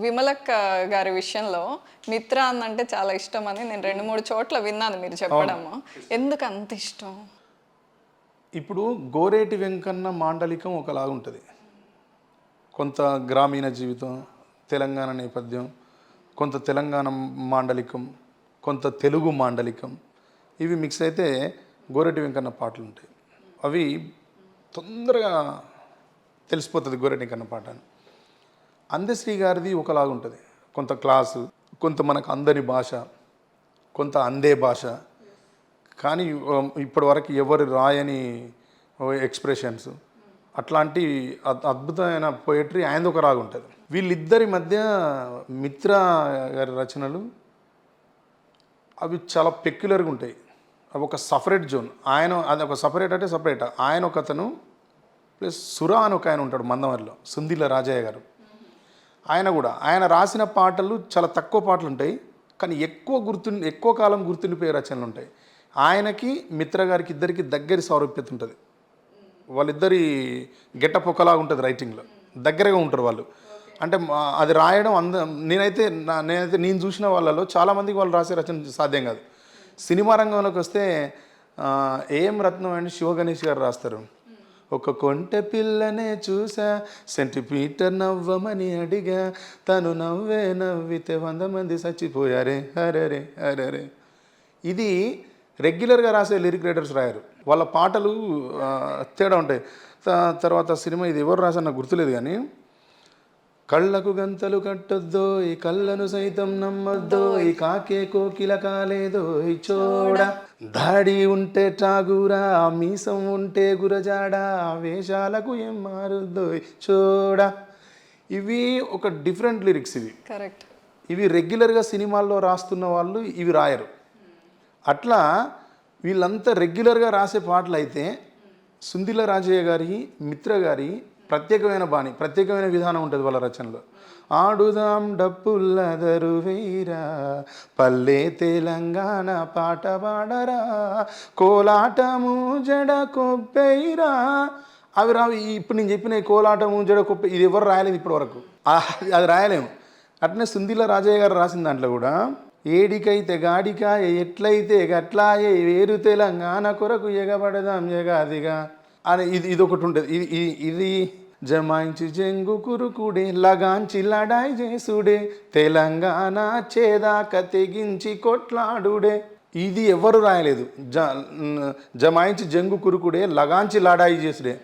విమలక్క గారి విషయంలో మిత్ర అన్నంటే చాలా ఇష్టం అని నేను రెండు మూడు చోట్ల విన్నాను మీరు చెప్పడము. ఎందుకు అంత ఇష్టం? ఇప్పుడు గోరేటి వెంకన్న మాండలికం ఒకలాగా ఉంటుంది. కొంత గ్రామీణ జీవితం తెలంగాణ నేపథ్యం కొంత తెలంగాణ మాండలికం కొంత తెలుగు మాండలికం ఇవి మిక్స్ అయితే గోరెటి వెంకన్న పాటలు ఉంటాయి. అవి తొందరగా తెలిసిపోతుంది గోరెటి వెంకన్న పాట అని. అందశ్రీ గారిది ఒకలాగా ఉంటుంది. కొంత క్లాసు కొంత మనకు అందరి భాష కొంత అందే భాష. కానీ ఇప్పటి వరకు ఎవరు రాయని ఎక్స్ప్రెషన్స్ అట్లాంటి అద్- అద్భుతమైన పోయిటరీ ఆయనది ఒక రాగు ఉంటుంది. వీళ్ళిద్దరి మధ్య మిత్ర గారి రచనలు అవి చాలా పెక్యులర్గా ఉంటాయి. అవి ఒక సపరేట్ జోన్ ఆయన అది ఒక సపరేట్ అంటే సపరేట్ ఆయన ఒక అతను ప్లస్ సురా అని ఒక ఆయన ఉంటాడు మందమరిలో సుందిల రాజయ్య గారు. ఆయన కూడా ఆయన రాసిన పాటలు చాలా తక్కువ పాటలు ఉంటాయి కానీ ఎక్కువ గుర్తు ఎక్కువ కాలం గుర్తుండిపోయే రచనలు ఉంటాయి ఆయనకి మిత్ర గారికి ఇద్దరికి దగ్గరి సారూప్యత ఉంటుంది. వాళ్ళిద్దరి గెటప్ ఒకలాగా ఉంటుంది రైటింగ్లో. దగ్గరగా ఉంటారు వాళ్ళు. అంటే అది రాయడం అంద నేనైతే నా- నేనైతే నేను చూసిన వాళ్ళలో చాలామందికి వాళ్ళు రాసే రచన సాధ్యం కాదు. సినిమా రంగంలోకి వస్తే ఏఎం ఏం రత్నం అండ్ శివ గణేష్ గారు రాస్తారు? ఒక కొంటె పిల్లనే చూసా. సెంటిమీటర్ నవ్వమని అడిగా. తను నవ్వే నవ్వితే వంద మంది చచ్చిపోయారే. అరరే అరరే. ఇది రెగ్యులర్గా రాసే లిరిక్ రైటర్స్ రాయరు. వాళ్ళ పాటలు తేడా ఉంటాయి. తర్వాత సినిమా ఇది ఎవరు రాసా నాకు గుర్తులేదు కానీ కళ్ళకు గంతలు కట్టొద్దో ఈ కళ్ళను సైతం నమ్మొద్దో ఈ కాకే కోకిల కాలేదో ఈ చోడ. దాడి ఉంటే టాగురా మీసం ఉంటే గురజాడ వేషాలకు ఏం మారుద్దో చోడ. ఇవి ఒక డిఫరెంట్ లిరిక్స్ ఇవి. కరెక్ట్. ఇవి రెగ్యులర్గా సినిమాల్లో రాస్తున్న వాళ్ళు ఇవి రాయరు. అట్లా వీళ్ళంతా రెగ్యులర్గా రాసే పాటలు అయితే సుందిల రాజయ్య గారి మిత్ర గారి ప్రత్యేకమైన బాణి ప్రత్యేకమైన విధానం ఉంటుంది వాళ్ళ రచనలో. ఆడుదాం డప్పుల్లదరు వీరా పల్లె తెలంగాణ పాట పాడరా కోలాటము జడ కొబ్బెయిరా అవి రావి ఇప్పుడు నేను చెప్పిన కోలాటము జడ కొప్ప ఇది ఎవరు రాయలేదు ఇప్పటి వరకు. అది రాయలేము. అట్నే సుందిల రాజయ్య గారు రాసిన దాంట్లో కూడా ఏడికైతే గాడికాయ ఎట్లయితే గట్లాయే వేరు తెలంగాణ కొరకు ఎగబడదాం ఎగాదిగా. అని ఇది ఇది ఒకటి ఉంటుంది. ఇది- ఇది జమాయించి జంగు కురుకుడే లగాంచి లడాయి చేసుడే తెలంగాణ చేదాక తెగించి కొట్లాడుడే. ఇది ఎవరు రాయలేదు. జ జమాయించి జంగు కురుకుడే లగాంచి లాడాయి చేసుడే.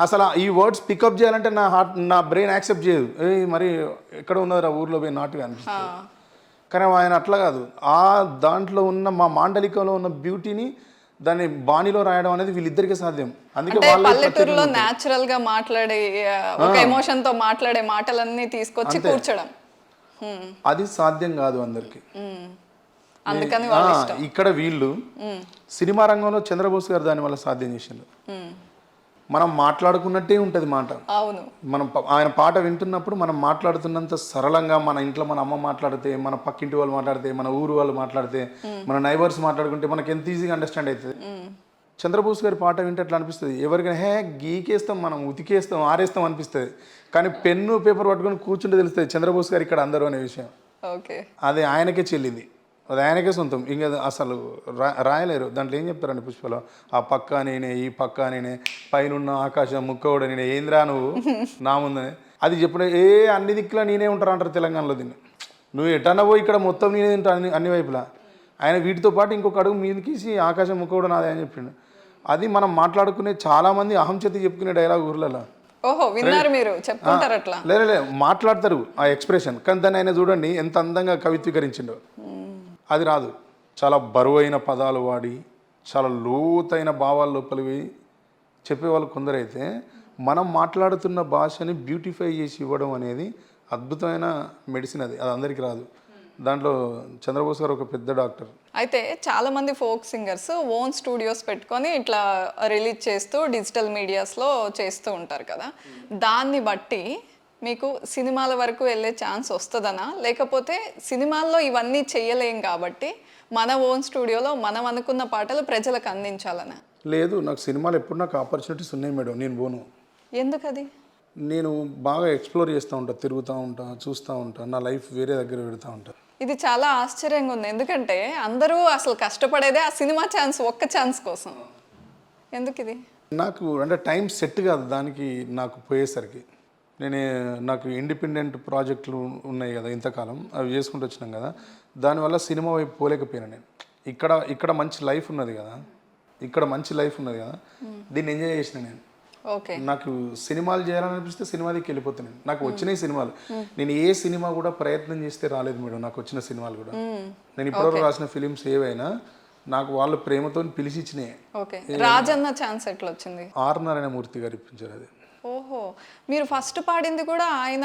అసలు ఈ వర్డ్స్ పికప్ చేయాలంటే నా హార్ట్ నా బ్రెయిన్ యాక్సెప్ట్ చేయదు. ఏ మరి ఎక్కడ ఉన్నదిరా ఊర్లో పోయి నాటుగా అనిపిస్తుంది. కానీ ఆయన అట్లా కాదు. ఆ దాంట్లో ఉన్న మా మాండలికంలో ఉన్న బ్యూటీని దాన్ని బాణీలో రాయడం అనేది వీళ్ళిద్దరికీ సాధ్యం. అందుకే పల్లెటూరులో న్యాచురల్గా మాట్లాడే ఒక ఎమోషన్తో మాట్లాడే మాటలన్నీ తీసుకొచ్చి కూర్చడం. అది సాధ్యం కాదు అందరికి. అందుకని ఇక్కడ వీళ్ళు సినిమా రంగంలో చంద్రబోస్ గారు దాని వల్ల సాధ్యం చేసిండు. మనం మాట్లాడుకున్నట్టే ఉంటుంది మాట. అవును. మనం ఆయన పాట వింటున్నప్పుడు మనం మాట్లాడుతున్నంత సరళంగా మన ఇంట్లో మన అమ్మ మాట్లాడితే మన పక్కింటి వాళ్ళు మాట్లాడితే మన ఊరు వాళ్ళు మాట్లాడితే మన నైబర్స్ మాట్లాడుకుంటే మనకి ఎంత ఈజీగా అండర్స్టాండ్ అవుతుంది చంద్రబోస్ గారి పాట వింటే అట్లా అనిపిస్తుంది? ఎవరికైనా హే గీకేస్తాం మనం ఉతికేస్తాం ఆరేస్తాం అనిపిస్తుంది. కానీ పెన్ను పేపర్ పట్టుకొని కూర్చుంటే తెలుస్తుంది చంద్రబోస్ గారు ఇక్కడ అందరూ అనే విషయం. ఓకే. అది ఆయనకే చెల్లింది. అది ఆయనకే సొంతం. ఇంకా అసలు రా రాయలేరు. దాంట్లో ఏం చెప్తారండి పుష్పలో? ఆ పక్క నేనే ఈ పక్క నేనే పైనున్న ఆకాశం ముక్కవుడ నేనే ఏంద్రా నువ్వు? నా ముందని. అది చెప్పిన ఏ అన్ని దిక్కులా నేనే ఉంటారు? అంటారు తెలంగాణలో దీన్ని. నువ్వు ఎటన్నా పోయి ఇక్కడ మొత్తం నేనే తింటా అన్ని అన్ని వైపులా. ఆయన వీటితో పాటు ఇంకొక అడుగు మీదకిసి ఆకాశం ముక్కవుడ నాదే అని చెప్పిండు. అది మనం మాట్లాడుకునే చాలామంది అహం చేతి చెప్పుకునే డైలాగ్ ఊర్లలో. ఓహో విన్నారు మీరు. చెప్పుకుంటారు అట్లా. లేదు లేదు మాట్లాడతారు ఆ ఎక్స్ప్రెషన్. కానీ దాన్ని ఆయన చూడండి ఎంత అందంగా కవిత్వీకరించిండో అది రాదు. చాలా బరువైన పదాలు వాడి చాలా లోతైన భావాల లోపలివి చెప్పేవాళ్ళు కొందరైతే మనం మాట్లాడుతున్న భాషని బ్యూటిఫై చేసి ఇవ్వడం అనేది అద్భుతమైన మెడిసిన్ అది. అది అందరికీ రాదు. దాంట్లో చంద్రబోస్ గారు ఒక పెద్ద డాక్టర్. అయితే చాలా మంది ఫోక్ సింగర్స్ ఓన్ స్టూడియోస్ పెట్టుకొని ఇట్లా రిలీజ్ చేస్తూ డిజిటల్ మీడియాస్లో చేస్తూ ఉంటారు కదా. దాన్ని బట్టి మీకు సినిమాల వరకు వెళ్ళే ఛాన్స్ వస్తుందనా? లేకపోతే సినిమాల్లో ఇవన్నీ చేయలేం కాబట్టి మన ఓన్ స్టూడియోలో మనం అనుకున్న పాటలు ప్రజలకు అందించాలనా? లేదు నాకు సినిమాలు ఎప్పుడు నాకు ఆపర్చునిటీస్ ఉన్నాయి మేడం నేను పోను. ఎందుకది? నేను బాగా ఎక్స్ప్లోర్ చేస్తూ ఉంటా తిరుగుతూ ఉంటా చూస్తూ ఉంటా నా లైఫ్ వేరే దగ్గర పెడతా ఉంటా. ఇది చాలా ఆశ్చర్యంగా ఉంది. ఎందుకంటే అందరూ అసలు కష్టపడేదే ఆ సినిమా ఛాన్స్ ఒక్క ఛాన్స్ కోసం. ఎందుకు ఇది నాకు అంటే టైం సెట్ కాదు దానికి నాకు పోయేసరికి. నేను నాకు ఇండిపెండెంట్ ప్రాజెక్టులు ఉన్నాయి కదా ఇంతకాలం అవి చేసుకుంటూ వచ్చినాం కదా. దానివల్ల సినిమా వైపు పోలేకపోయినా నేను. ఇక్కడ ఇక్కడ మంచి లైఫ్ ఉన్నది కదా. ఇక్కడ మంచి లైఫ్ ఉన్నది కదా. దీన్ని ఎంజాయ్ చేసిన నేను. ఓకే. నాకు సినిమాలు చేయాలనిపిస్తే సినిమా దిక్కి వెళ్ళిపోతాను నేను. నాకు వచ్చినాయి సినిమాలు. నేను ఏ సినిమా కూడా ప్రయత్నం చేస్తే రాలేదు మేడం నాకు వచ్చిన సినిమాలు కూడా. నేను ఇప్పటివరకు రాసిన ఫిలిమ్స్ ఏవైనా నాకు వాళ్ళు ప్రేమతో పిలిచి ఇచ్చినాయి. ఓకే. రాజన్న ఛాన్స్ ఎట్లా వచ్చింది? ఆర్ నారాయణమూర్తి గారు ఇప్పించారు అది. ఓహో. మీరు ఫస్ట్ పాడింది కూడా ఆయన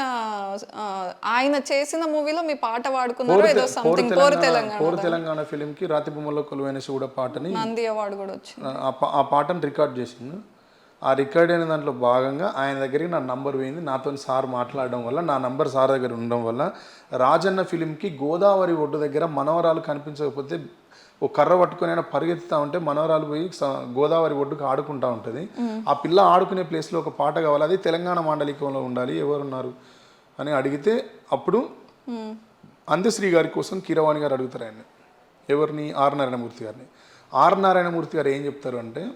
ఆయన చేసిన మూవీలో మీ పాట వాడుకున్నారు ఏదో సంథింగ్ పోరు తెలంగాణ పౌర తెలంగాణ ఫిలింకి రాతి బొమ్మలో కొలువైన శివుడ పాటని నంది అవార్డు కూడా వచ్చింది. ఆ పాటను రికార్డ్ చేసిండు. ఆ రికార్డ్ అయిన దాంట్లో భాగంగా ఆయన దగ్గరికి నా నంబర్ పోయింది. నాతో సార్ మాట్లాడడం వల్ల నా నంబర్ సార్ దగ్గర ఉండడం వల్ల రాజన్న ఫిలింకి గోదావరి ఒడ్డు దగ్గర మనవరాలు కనిపించకపోతే ఓ కర్ర పట్టుకొని ఆయన పరిగెత్తుతా ఉంటే మనవరాలు పోయి స- గోదావరి ఒడ్డుకు ఆడుకుంటా ఉంటుంది. ఆ పిల్ల ఆడుకునే ప్లేస్లో ఒక పాట కావాలి. అది తెలంగాణ మాండలికంలో ఉండాలి. ఎవరున్నారు? అని అడిగితే అప్పుడు అందశ్రీ గారి కోసం కీరవాణి గారు అడుగుతారు ఆయన్ని. ఎవరిని? ఆర్ నారాయణమూర్తి గారిని. ఆర్ నారాయణమూర్తి గారు ఏం చెప్తారు అంటే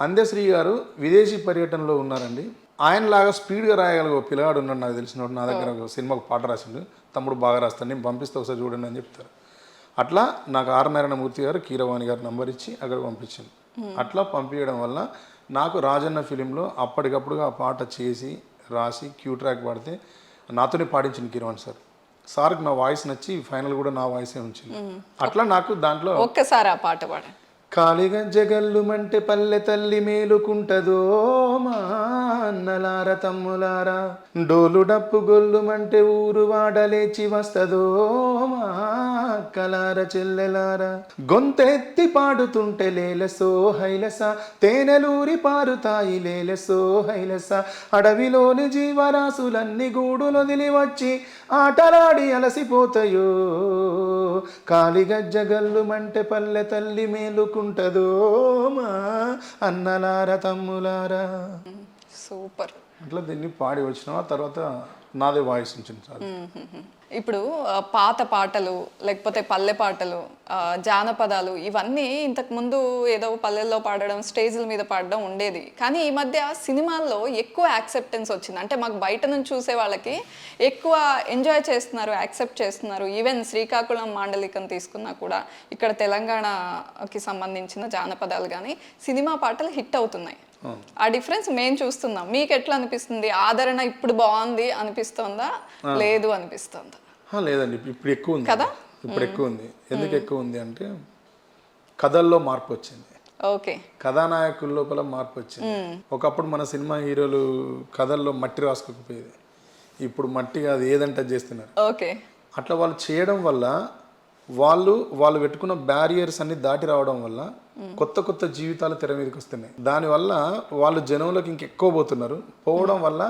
అందశ్రీ గారు విదేశీ పర్యటనలో ఉన్నారండి. ఆయనలాగా స్పీడ్గా రాయగలిగే పిల్లగాడు ఉన్నాడు నాకు తెలిసినప్పుడు నా దగ్గర సినిమాకు పాట రాసిండు. తమ్ముడు బాగా రాస్తాను నేను పంపిస్తే ఒకసారి చూడండి అని చెప్తారు. అట్లా నాకు ఆర్ నారాయణమూర్తి గారు కీరవాణి గారు నంబర్ ఇచ్చి అక్కడ పంపించింది అట్లా పంపించడం వల్ల నాకు రాజన్న ఫిలింలో అప్పటికప్పుడుగా ఆ పాట చేసి రాసి క్యూ ట్రాక్ పాడితే నాతోనే పాడించింది కీరవాణి సార్. సార్కి నా వాయిస్ నచ్చి ఫైనల్ కూడా నా వాయిసే ఉంచింది. అట్లా నాకు దాంట్లో ఒక్కసారి ఆ పాట పాడండి. కాళిగంజగల్లుమంటే పల్లె తల్లి మేలుకుంటదో మా అన్నలార తమ్ములారా. డోలు డప్పు గొల్లుమంటే ఊరు వాడలేచి వస్తదో మా అక్కలార చెల్లెలారా. గొంతెత్తి పాడుతుంటే లేలసో హైలస తేనెలూరి పారుతాయి లేలసో హైలస. అడవిలోని జీవరాశులన్నీ గూడులొదిలి వచ్చి ఆటలాడి అలసిపోతాయో. కాళిగజ్జగల్లుమంటే పల్లె తల్లి మేలుకుంటదో మా అన్నలార తమ్ములారా? సూపర్. అట్లా దీన్ని పాడి వచ్చిన తర్వాత నాదే వాయిస్ ఉంచింది సార్ ఇప్పుడు పాత పాటలు లేకపోతే పల్లె పాటలు జానపదాలు ఇవన్నీ ఇంతకు ముందు ఏదో పల్లెల్లో పాడడం స్టేజ్ల మీద పాడడం ఉండేది. కానీ ఈ మధ్య సినిమాల్లో ఎక్కువ యాక్సెప్టెన్స్ వచ్చింది. అంటే మాకు బయట నుంచి చూసే వాళ్ళకి ఎక్కువ ఎంజాయ్ చేస్తున్నారు యాక్సెప్ట్ చేస్తున్నారు. ఈవెన్ శ్రీకాకుళం మాండలికం తీసుకున్నా కూడా ఇక్కడ తెలంగాణకి సంబంధించిన జానపదాలు కానీ సినిమా పాటలు హిట్ అవుతున్నాయి. ఆ. డిఫరెన్స్ మేము చూస్తున్నాం. మీకు ఎట్లా అనిపిస్తుంది? ఆదరణ ఇప్పుడు బాగుంది అనిపిస్తోందా? లేదు అనిపిస్తోందా? లేదండి. ఇప్పుడు ఎక్కువ ఉంది. కదా? ఇప్పుడు ఎక్కువ ఉంది. ఎందుకు ఎక్కువ ఉంది అంటే కథల్లో మార్పు వచ్చింది. ఓకే. కథానాయకుల లోపల మార్పు వచ్చింది. ఒకప్పుడు మన సినిమా హీరోలు కథల్లో మట్టి రాసుకోకపోయేది ఇప్పుడు మట్టి కాదు ఏదంటే చేస్తున్నారు. ఓకే. అట్లా వాళ్ళు చేయడం వల్ల వాళ్ళు వాళ్ళు పెట్టుకున్న బ్యారియర్స్ అన్ని దాటి రావడం వల్ల కొత్త కొత్త జీవితాలు తెర మీదకి వస్తున్నాయి. దానివల్ల వాళ్ళు జనంలోకి ఇంకెక్కువ పోతున్నారు. పోవడం వల్ల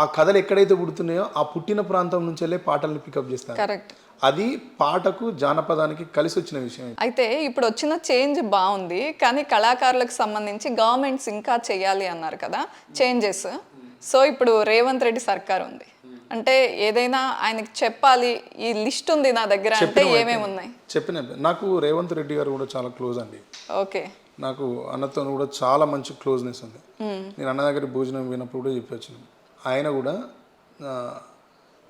ఆ కథలు ఎక్కడైతే పుడుతున్నాయో ఆ పుట్టిన ప్రాంతం నుంచి వెళ్ళే పాటల్ని పికప్ చేస్తారు. కరెక్ట్ అది పాటకు జానపదానికి కలిసి వచ్చిన విషయం అయితే ఇప్పుడు వచ్చిన చేంజ్ బాగుంది. కానీ కళాకారులకు సంబంధించి గవర్నమెంట్స్ ఇంకా చేయాలి అన్నారు కదా చేంజెస్ సో ఇప్పుడు రేవంత్ రెడ్డి సర్కార్ ఉంది అంటే ఏదైనా ఆయనకి చెప్పాలి ఈ లిస్ట్ ఉంది నా దగ్గర అంటే ఏమేమి ఉన్నాయి? చెప్పిన నాకు రేవంత్ రెడ్డి గారు కూడా చాలా క్లోజ్ అండి. ఓకే. నాకు అన్నతో కూడా చాలా మంచి క్లోజ్నెస్ ఉంది. నేను అన్న దగ్గర భోజనం పోయినప్పుడు కూడా చెప్పొచ్చాను ఆయన కూడా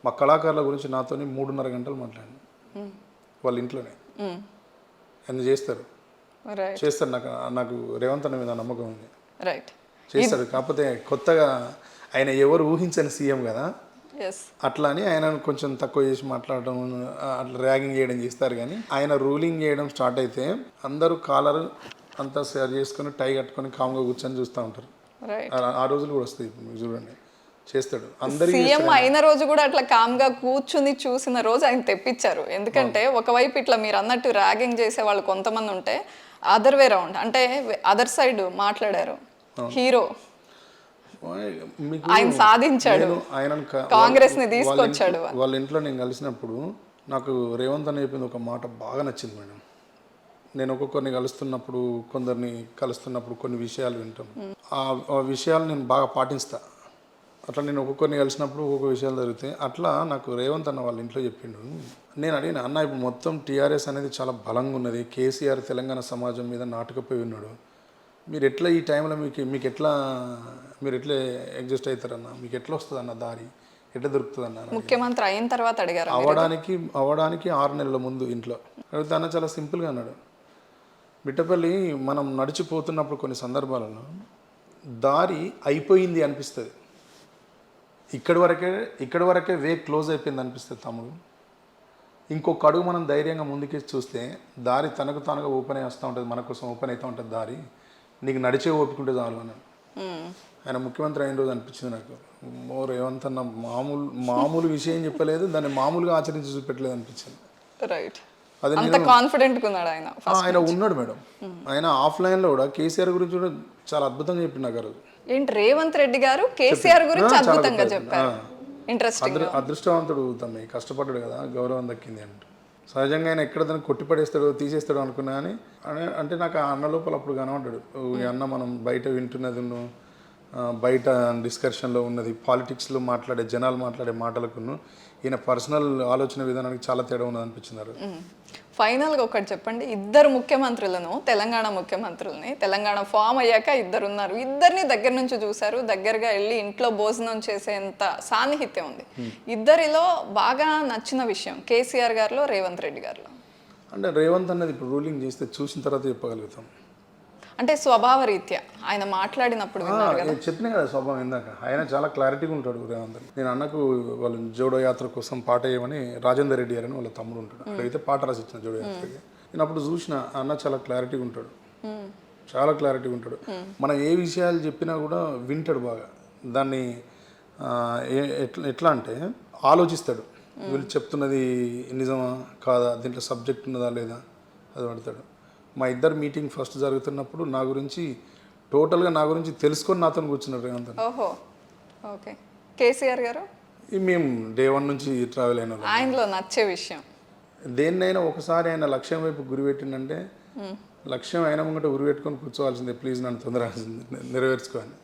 మా కళాకారుల గురించి నాతోని మూడున్నర గంటలు మాట్లాడాను వాళ్ళ ఇంట్లోనే. ఆయన చేస్తారు. చేస్తారు నాకు నాకు రేవంత్ అన్న మీద నమ్మకం ఉంది. రైట్ చేస్తారు. కాకపోతే కొత్తగా ఆయన ఎవరు ఊహించని సీఎం కదా అట్లా అని ఆయన కొంచెం తక్కువ చేసి మాట్లాడడం అట్లా ర్యాగింగ్ చేయడం చేస్తారు కానీ ఆయన రూలింగ్ చేయడం స్టార్ట్ అయితే అందరూ కాలర్ అంతా షేర్ చేసుకొని టై కట్టుకొని కామ్గా కూర్చొని చూస్తూ ఉంటారు. ఆ- రోజులు కూడా వస్తాయి ఇప్పుడు చూడండి. చేస్తాడు. అందరి సీఎం అయిన రోజు కూడా అట్లా కామ్గా కూర్చుని చూసిన రోజు ఆయన తెప్పించారు. ఎందుకంటే ఒకవైపు ఇట్లా మీరు అన్నట్టు ర్యాగింగ్ చేసే వాళ్ళు కొంతమంది ఉంటే అదర్ వే రౌండ్ అంటే అదర్ సైడ్ మాట్లాడారు. హీరో ఆయన సాధించాడు. క- కాంగ్రెస్ని వాళ్ళ తీసుకొచ్చాడు ఇంట్లో- వాళ్ళ ఇంట్లో నేను కలిసినప్పుడు నాకు రేవంత్ అని చెప్పింది ఒక మాట బాగా నచ్చింది మేడం. నేను ఒక్కొక్కరిని కలుస్తున్నప్పుడు కొందరిని కలుస్తున్నప్పుడు కొన్ని విషయాలు వింటాం. ఆ ఆ విషయాలు నేను బాగా పాటిస్తా. అట్లా నేను ఒక్కొక్కరిని కలిసినప్పుడు ఒక్కొక్క విషయాలు జరుగుతాయి. అట్లా నాకు రేవంత్ అన్న వాళ్ళ ఇంట్లో చెప్పిండు. నేను అడిగిన అన్న ఇప్పుడు మొత్తం టీఆర్ఎస్ అనేది చాలా బలంగా ఉన్నది. కేసీఆర్ తెలంగాణ సమాజం మీద నాటుకపోయి ఉన్నాడు. మీరు ఎట్లా ఈ టైంలో మీకు మీకు ఎట్లా మీరు ఎట్లా అడ్జస్ట్ అవుతారన్న మీకు ఎట్లా వస్తుంది అన్న దారి? ఎట్లా దొరుకుతుంది అన్న అని ముఖ్యమంత్రి అయిన తర్వాత అడిగారు అవడానికి అవడానికి ఆరు నెలల ముందు ఇంట్లో. అడిగితే అన్న చాలా సింపుల్గా అన్నాడు. మిట్టపల్లి మనం నడిచిపోతున్నప్పుడు కొన్ని సందర్భాలలో దారి అయిపోయింది అనిపిస్తుంది. ఇక్కడి వరకే ఇక్కడి వరకే వే క్లోజ్ అయిపోయింది అనిపిస్తుంది తమ్ముడు. ఇంకొక అడుగు మనం ధైర్యంగా ముందుకేసి చూస్తే దారి తనకు తానుగా ఓపెన్ అయి వస్తూ ఉంటుంది మన కోసం ఓపెన్ అవుతూ ఉంటుంది దారి. నీకు నడిచే ఓపిక ఉంటే చాలు మ్మ్. ఆయన ముఖ్యమంత్రి అయిన రోజు అనిపించింది నాకు. మో రేవంత్ అన్న మామూలు మామూలు విషయం చెప్పలేదు దాన్ని మామూలుగా ఆచరించి చూపెట్టలేదు అనిపించింది. రైట్ అది కాన్ఫిడెంట్ ఉన్నాడు ఆయన ఆయన ఉన్నాడు మేడం. ఆయన ఆఫ్లైన్లో కూడా కేసీఆర్ గురించి కూడా చాలా అద్భుతంగా చెప్పిండు నాకు రోజు ఏంటి రేవంత్ రెడ్డి గారు కేసీఆర్ గురించి అద్భుతంగా. చెప్పారు. ఇంట్రెస్టింగ్ అదృ అదృష్టవంతుడు తమ్మి. కష్టపడ్డాడు కదా గౌరవం దక్కింది అంట. సహజంగా ఆయన ఎక్కడ దాన్ని కొట్టిపడేస్తాడో తీసేస్తాడో అనుకున్నా కానీ అంటే నాకు ఆ అన్న లోపల అప్పుడు కనబడ్డాడు. ఈ అన్న మనం బయట వింటున్నది బయట డిస్కషన్లో ఉన్నది పాలిటిక్స్లో మాట్లాడే జనాలు మాట్లాడే మాటలకును ఈయన పర్సనల్ ఆలోచన విధానానికి చాలా తేడా ఉన్నది రోజు. ఫైనల్గా ఒకటి చెప్పండి. ఇద్దరు ముఖ్యమంత్రులను తెలంగాణ ముఖ్యమంత్రులని తెలంగాణ ఫామ్ అయ్యాక ఇద్దరు ఉన్నారు ఇద్దరిని దగ్గర నుంచి చూశారు. దగ్గరగా వెళ్ళి ఇంట్లో భోజనం చేసేంత సాన్నిహిత్యం ఉంది. ఇద్దరిలో బాగా నచ్చిన విషయం కేసీఆర్ గారిలో రేవంత్ రెడ్డి గారిలో? అంటే రేవంత్ అన్నది ఇప్పుడు రూలింగ్ చేస్తే చూసిన తర్వాత చెప్పగలుగుతాం. అంటే స్వభావ రీత్యా ఆయన మాట్లాడినప్పుడు చెప్పిన కదా స్వభావం ఇందాక. ఆయన చాలా క్లారిటీగా ఉంటాడు రేవంత్ అని. నేను అన్నకు వాళ్ళు జోడో యాత్ర కోసం పాట వేయమని రాజేందర్ రెడ్డి గారు అని వాళ్ళ తమ్ముడు ఉంటాడు. అక్కడైతే పాట రాసి ఇచ్చిన జోడో యాత్రకి. నేను అప్పుడు చూసిన అన్న చాలా క్లారిటీగా ఉంటాడు. చాలా క్లారిటీగా ఉంటాడు. మనం ఏ విషయాలు చెప్పినా కూడా వింటాడు బాగా. దాన్ని ఎట్లా ఎట్లా అంటే ఆలోచిస్తాడు. వీళ్ళు చెప్తున్నది నిజమా కాదా? దీంట్లో సబ్జెక్ట్ ఉన్నదా లేదా? అది పడతాడు మా ఇద్దరు మీటింగ్ ఫస్ట్ జరుగుతున్నప్పుడు నా గురించి టోటల్గా నా గురించి తెలుసుకొని నాతో కూర్చున్నారు రేవంత్. ఓహో ఓకే. కేసీఆర్ గారు? మేము డే వన్ నుంచి ట్రావెల్ అయిన. ఆయనలో నచ్చే విషయం. దేన్నైనా ఒకసారి ఆయన లక్ష్యం వైపు గురి పెట్టిండంటే లక్ష్యం అయినా ముంగట గురి పెట్టుకొని కూర్చోవాల్సిందే. ప్లీజ్ నన్ను తొందర నెరవేర్చుకోని